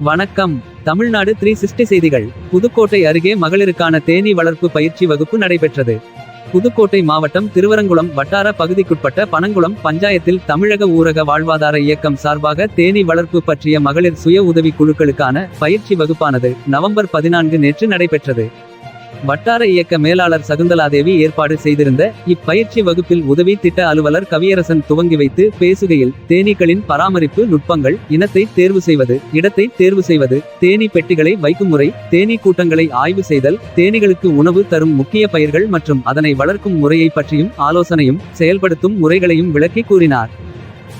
வணக்கம். Tamil Nadu three sixty செய்திகள். புதுக்கோட்டை அருகே மகளிருக்கான தேனீ வளர்ப்பு பயிற்சி வகுப்பு நடைபெற்றது. புதுக்கோட்டை மாவட்டம் திருவரங்குளம் வட்டார பகுதிக்குட்பட்ட பனங்குளம் பஞ்சாயத்தில் தமிழக ஊரக வாழ்வாதார இயக்கம் சார்பாக தேனீ வளர்ப்பு பற்றிய மகளிர் சுய உதவி குழுக்களுக்கான பயிற்சி வகுப்பானது நவம்பர் பதினான்கு நேற்று நடைபெற்றது. வட்டார இயக்க மேலாளர் சகுந்தலாதேவி ஏற்பாடு செய்திருந்த இப்பயிற்சி வகுப்பில் உதவி திட்ட அலுவலர் கவியரசன் துவங்கி வைத்து பேசுகையில் தேனீக்களின் பராமரிப்பு நுட்பங்கள் இனத்தை தேர்வு செய்வது இடத்தை தேர்வு செய்வது தேனீ பெட்டிகளை வைக்கும் முறை தேனீ கூட்டங்களை ஆய்வு செய்தல் தேனீகளுக்கு உணவு தரும் முக்கிய பயிர்கள் மற்றும் அதனை வளர்க்கும் முறையை பற்றியும் ஆலோசனையும் செயல்படுத்தும் முறைகளையும் விளக்கி கூறினார்.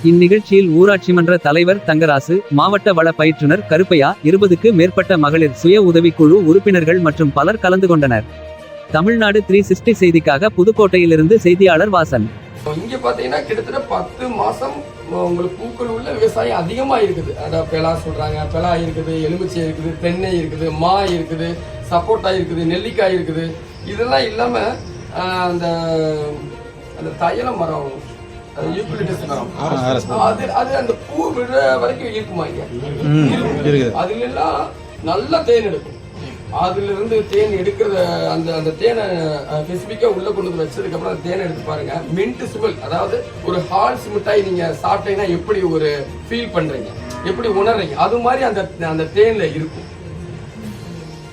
இந்நிகழ்ச்சியில் ஊராட்சி மன்ற தலைவர் தங்கராசு மாவட்ட வள பயிற்றுனர் கருப்பையா இருபதுக்கு மேற்பட்ட மகளிர் சுய உதவிக்குழு உறுப்பினர்கள் மற்றும் பலர் கலந்து கொண்டனர். தமிழ்நாடு த்ரீ சிக்ஸ்டி செய்திக்காக புதுக்கோட்டையிலிருந்து செய்தியாளர் வாசன். இங்க பாத்தீங்கன்னா கிட்டத்தட்ட பத்து மாசம் உங்களுக்கு பூக்கள் உள்ள விவசாயம் அதிகமா இருக்குது. அதாவது பெலா சொல்றாங்க. பெலா இருக்குது எலுமிச்சை இருக்குது தென்னை இருக்குது மா இருக்குது சப்போட்டா இருக்குது நெல்லிக்காய் இருக்குது. இதெல்லாம் இல்லாம அந்த அந்த தையல மரம் நல்ல தேன் எடுக்கும். அதுல இருந்து தேன் எடுக்கிறத அந்த அந்த தேனை ஸ்பெசிஃபிக்கா உள்ள கொண்டு வந்து வச்சதுக்கு அப்புறம் தேனை எடுத்து பாருங்க. மின்ட் சுவல் அதாவது ஒரு ஹால்ஸ் மிட்டாய் நீங்க சாப்பிட்டீங்கன்னா எப்படி ஒரு ஃபீல் பண்றீங்க? எப்படி உணர்றீங்க? அது மாதிரி அந்த அந்த தேன்ல இருக்கும்.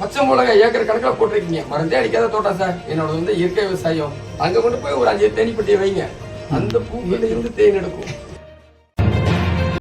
பச்சை மிளகாய் ஏக்கர் கணக்கில் போட்டிருக்கீங்க. மருந்தே அடிக்காத தோட்டம் சார். என்னோட வந்து இயற்கை விவசாயம். அங்க கொண்டு போய் ஒரு அஞ்சு தேனி பெட்டியை வைங்க. அந்த பூக்கள்ல இருந்து தேன் எடுக்கும்.